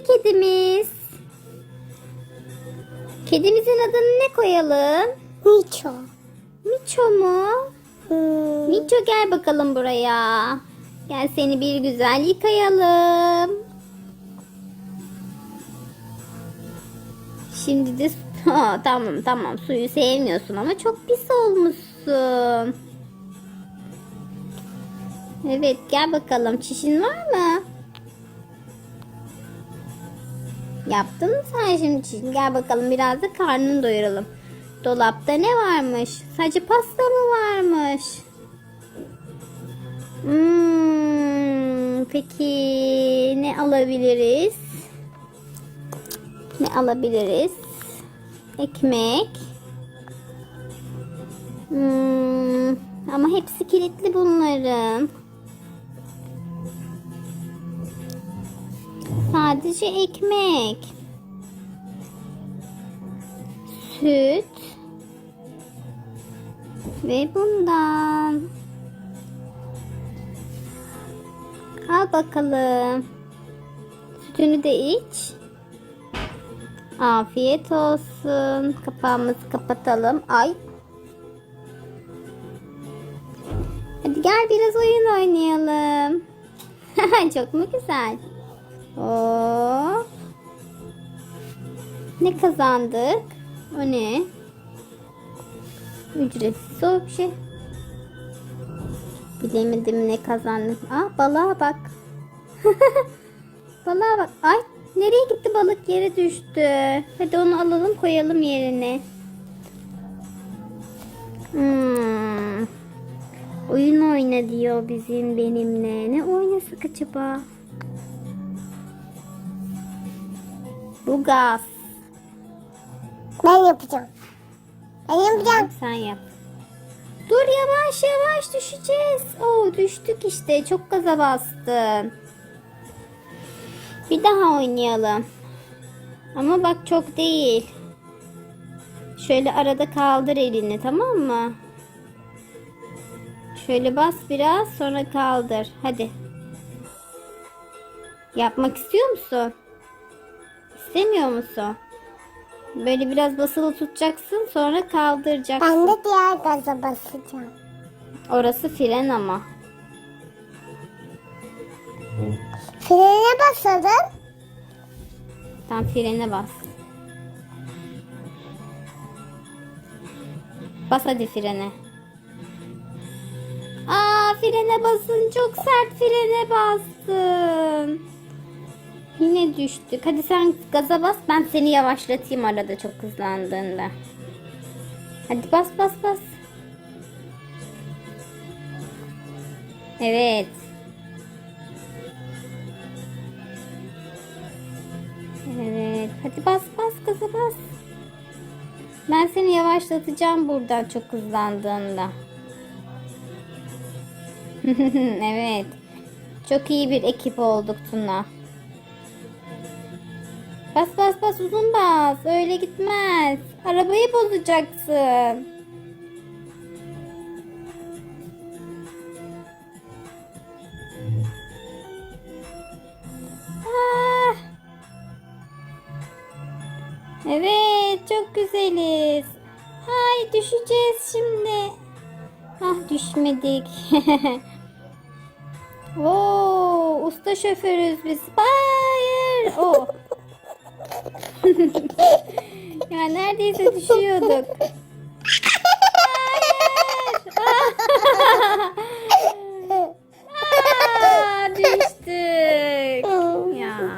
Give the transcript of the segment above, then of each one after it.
bir kedimiz. Kedimizin adını ne koyalım? Miço. Miço mu? Hmm. Miço gel bakalım buraya. Gel seni bir güzel yıkayalım. Şimdi de Ha, tamam tamam suyu sevmiyorsun ama çok pis olmuşsun. Evet gel bakalım çişin var mı? Yaptın mı sen şimdi çişini? Gel bakalım biraz da karnını doyuralım. Dolapta ne varmış? Sadece pasta mı varmış? Hmm, peki ne alabiliriz? Ne alabiliriz? Ekmek. Hmm, ama hepsi kilitli bunların. Sadece ekmek. Süt. Ve bundan. Al bakalım. Sütünü de iç. Afiyet olsun. Kapağımızı kapatalım. Ay. Hadi gel biraz oyun oynayalım. Çok mu güzel? Oo. Ne kazandık? O ne? Ücretsiz o bir şey. Bilemedim ne kazandık. Aa balığa bak. balığa bak. Ay nereye gitti balık yere düştü. Hadi onu alalım koyalım yerine. Hmm. Oyun oyna diyor bizim benimle. Ne oynasak acaba? Bu gaz. Ben yapacağım. Ben yapacağım. Sen yap. Dur yavaş yavaş düşeceğiz. Oo düştük işte. Çok gaza bastın. Bir daha oynayalım. Ama bak çok değil. Şöyle arada kaldır elini tamam mı? Şöyle bas biraz sonra kaldır. Hadi. Yapmak istiyor musun? İstemiyor musun? Böyle biraz basılı tutacaksın sonra kaldıracaksın. Ben de diğer gaza basacağım. Orası fren ama. Frene basalım. Tam frene bas. Bas hadi frene. Aa frene basın. Çok sert frene bastın. Yine düştük. Hadi sen gaza bas. Ben seni yavaşlatayım arada çok hızlandığında. Hadi bas bas bas. Evet. Evet. Hadi bas bas gaza bas. Ben seni yavaşlatacağım buradan çok hızlandığında. evet. Çok iyi bir ekip olduk Tuna. Bas bas bas uzun bas. Öyle gitmez. Arabayı bozacaksın. Ah. Evet çok güzeliz. Hay düşeceğiz şimdi. Ah düşmedik. Oo, usta şoförüz biz. Hayır. Oh. ya neredeyse düşüyorduk. Aa, düştük. Ya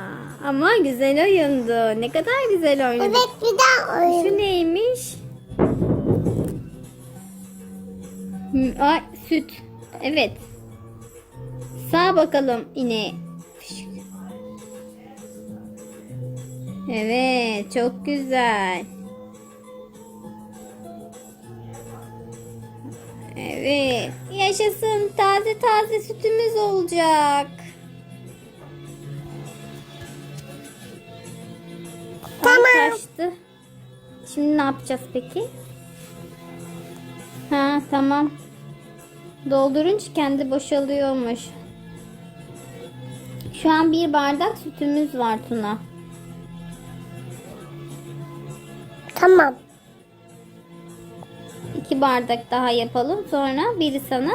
ama güzel oyundu. Ne kadar güzel oynadık. Evet bir daha oyun. Şu neymiş? Ay süt. Evet. Sağ bakalım ineği. Evet, çok güzel. Evet, yaşasın taze taze sütümüz olacak. Ay, Tamam. taştı. Şimdi ne yapacağız peki? Ha tamam. Doldurunca kendi boşalıyormuş. Şu an bir bardak sütümüz var Tuna. Tamam. İki bardak daha yapalım. Sonra biri sana,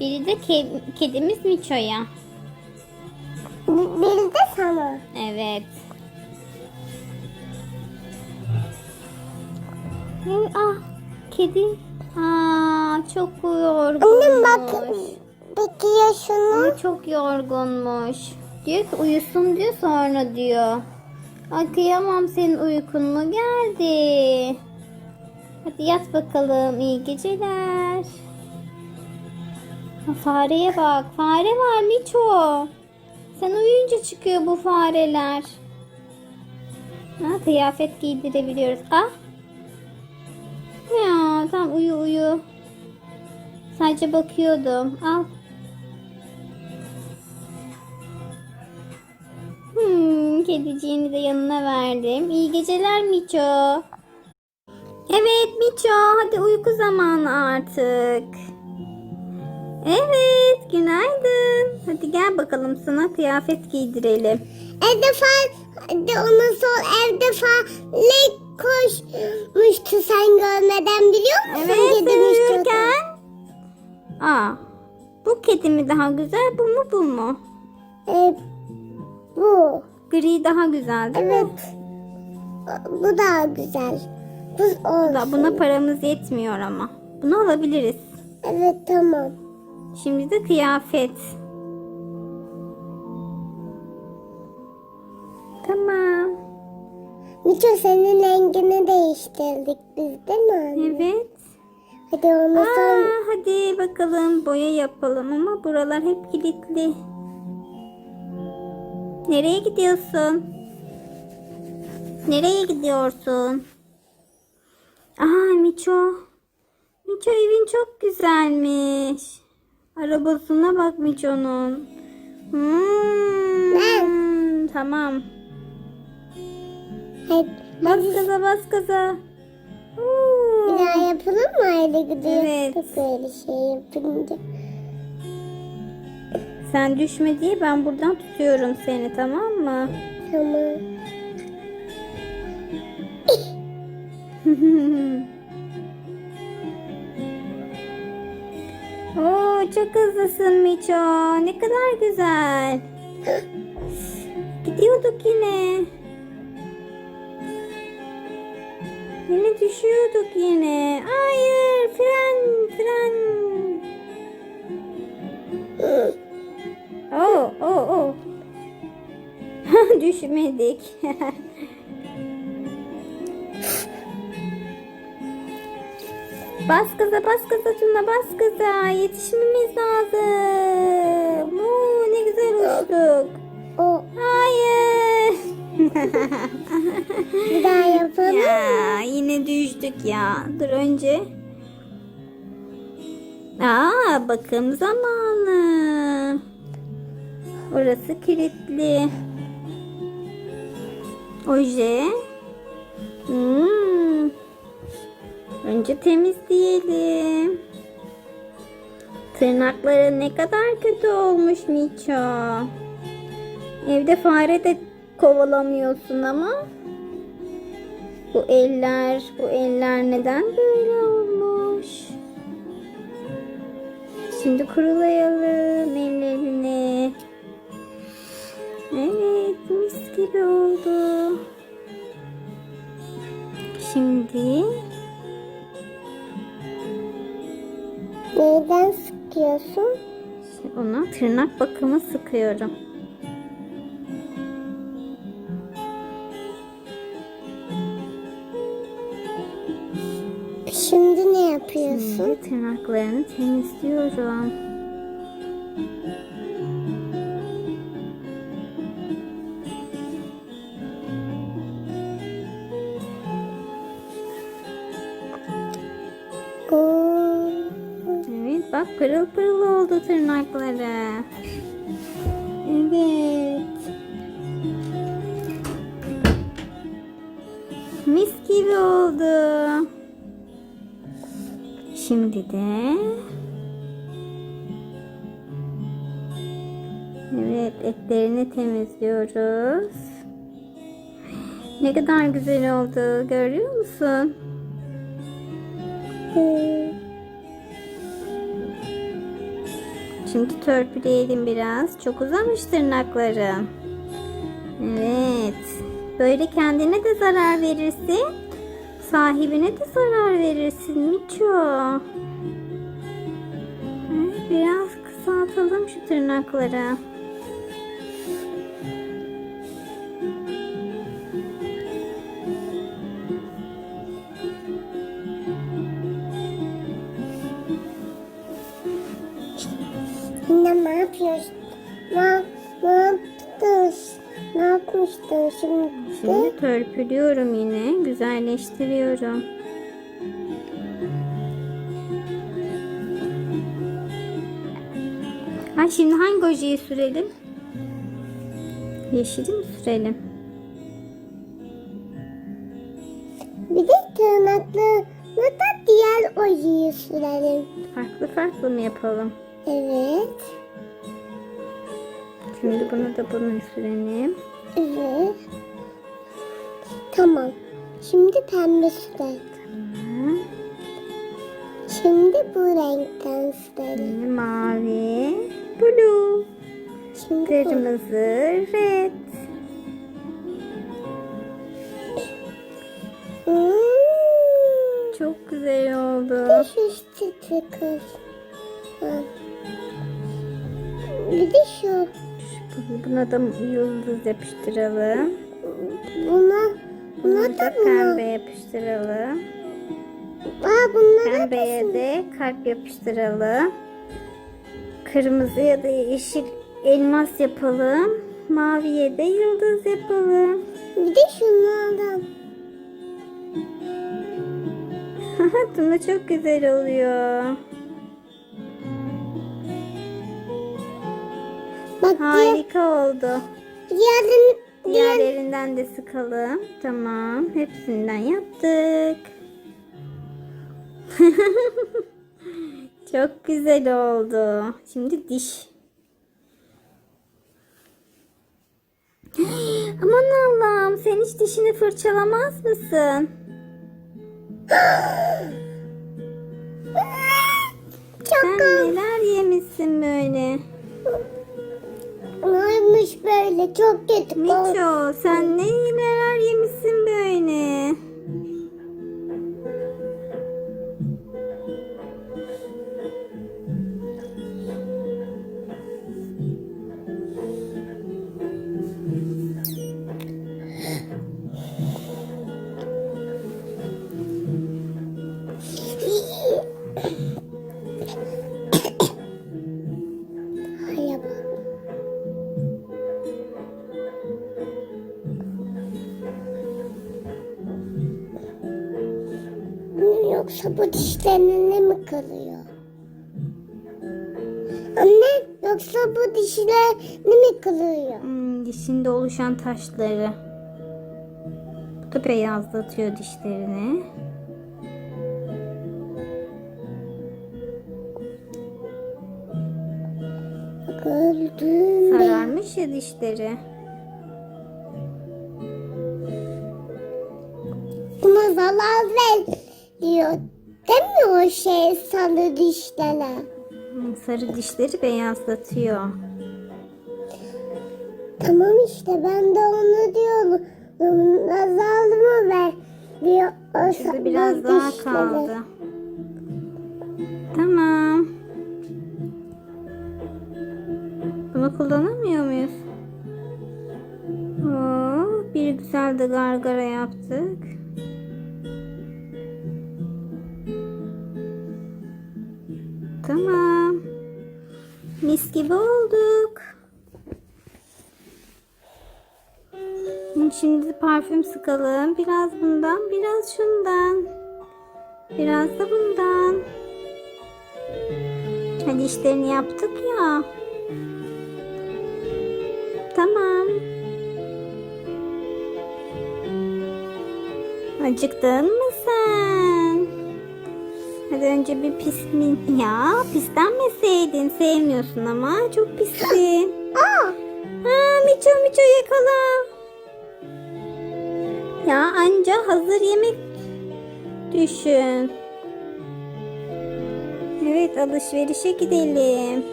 biri de ke- kedimiz Miço'ya. Bir bir de sana. Evet. Ah, kedi. Aa, çok yorgunmuş. Annem bak. Bekliyor şunu. Ama çok yorgunmuş. Diyor ki uyusun diyor sonra diyor. Ay senin uykun mu geldi? Hadi yat bakalım iyi geceler. Fareye bak fare var Miço. Sen uyuyunca çıkıyor bu fareler. Ha, kıyafet giydirebiliyoruz. Ah. Ya tamam uyu uyu. Sadece bakıyordum. Al. Hmm, kediciğini de yanına verdim. İyi geceler Miço. Evet Miço hadi uyku zamanı artık. Evet günaydın. Hadi gel bakalım sana kıyafet giydirelim. Evde fa de ondan sonra evde fare koşmuştu sen görmeden biliyor musun? Evet Kedi uyurken. Aa, bu kedi mi daha güzel bu mu bu mu? Ee, bu. Gri daha güzel değil mi? Evet. Bu daha güzel. Bu olsun. Da buna paramız yetmiyor ama. Bunu alabiliriz. Evet tamam. Şimdi de kıyafet. Tamam. Miço senin rengini değiştirdik biz değil mi anne? Evet. Hadi onu Aa, son... hadi bakalım boya yapalım ama buralar hep kilitli. Nereye gidiyorsun? Nereye gidiyorsun? Aa Miço. Miço evin çok güzelmiş. Arabasına bak Miço'nun. Hmm, tamam. Hadi, Bas gaza bas gaza. bir Oo. daha yapalım mı aile gidiyor? Evet. Böyle şey yapınca. Sen düşme diye ben buradan tutuyorum seni tamam mı? Tamam. Oo çok hızlısın Miço. Ne kadar güzel. Gidiyorduk yine. Yine düşüyorduk yine. Hayır Düşmedik. Bas gaza bas gaza Tuna bas gaza. Yetişmemiz lazım. Oo, ne güzel uçtuk. O Hayır. bir daha yapalım. ya yine düştük ya. Dur önce. Aa bakım zamanı. Orası kilitli. Oje. Hmm. Önce temizleyelim. Tırnakları ne kadar kötü olmuş Miço. Evde fare de kovalamıyorsun ama. Bu eller, bu eller neden böyle olmuş? Şimdi kurulayalım ellerini. Evet, gibi oldu. Şimdi Neyden sıkıyorsun? ona tırnak bakımı sıkıyorum. Şimdi ne yapıyorsun? Şimdi tırnaklarını temizliyorum. Bak pırıl pırıl oldu tırnakları. Evet. Mis gibi oldu. Şimdi de Evet etlerini temizliyoruz. Ne kadar güzel oldu. Görüyor musun? Hı. Şimdi törpüleyelim biraz. Çok uzamış tırnaklarım. Evet. Böyle kendine de zarar verirsin. Sahibine de zarar verirsin Miço. Biraz kısaltalım şu tırnakları. Anne ne yapıyorsun? Ne, ne yaptın? Ne yapmıştın şimdi? Şimdi törpülüyorum yine. Güzelleştiriyorum. Ha şimdi hangi ojeyi sürelim? Yeşili mi sürelim? Bir de tırnaklarına da diğer ojeyi sürelim. Farklı farklı mı yapalım? Evet. Şimdi bunu da bunu sürelim. Evet. Tamam. Şimdi pembe sürelim. Hı. Şimdi bu renkten sürelim. Mavi, blue, Şimdi bu. kırmızı, red. Hmm. Çok güzel oldu. Çıtı kız. Ha. Bir de şu. Buna da yıldız yapıştıralım. Buna. Buna Buna da da buna. pembe yapıştıralım. Aa bunlara da Pembeye de kalp yapıştıralım. Kırmızıya da yeşil elmas yapalım. Maviye de yıldız yapalım. Bir de şunlardan. Tuna çok güzel oluyor. Bak Harika oldu. diğerin, diğer, Diğerlerinden de sıkalım. Tamam. Hepsinden yaptık. Çok güzel oldu. Şimdi diş. Aman Allah'ım sen hiç dişini fırçalamaz mısın? böyle çok kötü. Miço sen ne neler yemişsin böyle? bu dişlerine mi kalıyor? Anne yoksa bu dişlerine mi kalıyor? Hmm, dişinde oluşan taşları. Bu da beyazlatıyor dişlerini. Gördüm. Sararmış ya dişleri. Buna zarar ver diyor. Değil mi o şey sarı dişlere? Sarı dişleri beyazlatıyor. Tamam işte ben de onu diyorum. Nazar mı ver diyor. O Şurada biraz daha dişlere. kaldı. Tamam. Bunu kullanamıyor muyuz? Oo, bir güzel de gargara yaptık. Mis gibi olduk. Şimdi parfüm sıkalım. Biraz bundan, biraz şundan. Biraz da bundan. Hadi işlerini yaptık ya. Tamam. Acıktın mı sen? Hadi önce bir pis mi? Ya pislenmeseydin. Sevmiyorsun ama çok pissin. Aa, Ha Miço Miço yakala. Ya anca hazır yemek düşün. Evet alışverişe gidelim.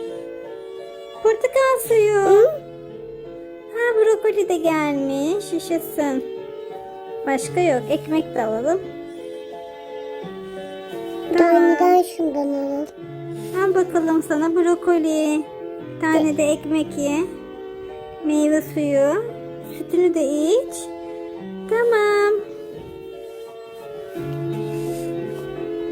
Portakal suyu. Ha brokoli de gelmiş. Yaşasın. Başka yok. Ekmek de alalım. Tamam. Neden şundan alalım? Al bakalım sana brokoli. Bir tane de ekmek ye. Meyve suyu. Sütünü de iç. Tamam.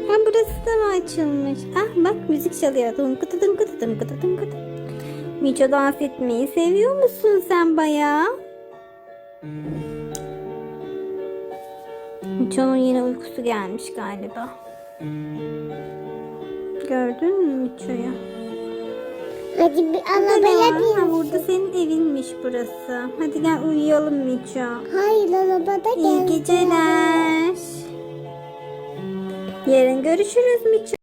Ha burası da mı açılmış? Ah bak müzik çalıyor. Dınkıtı dınkıtı dınkıtı dınkıtı. Miço dans etmeyi seviyor musun sen bayağı? Miço'nun yine uykusu gelmiş galiba. Gördün mü Miço'yu? Hadi bir arabaya bin. Ha, burada senin evinmiş burası. Hadi gel uyuyalım Miço. Hayır arabada İyi geceler. Yarın görüşürüz Miço.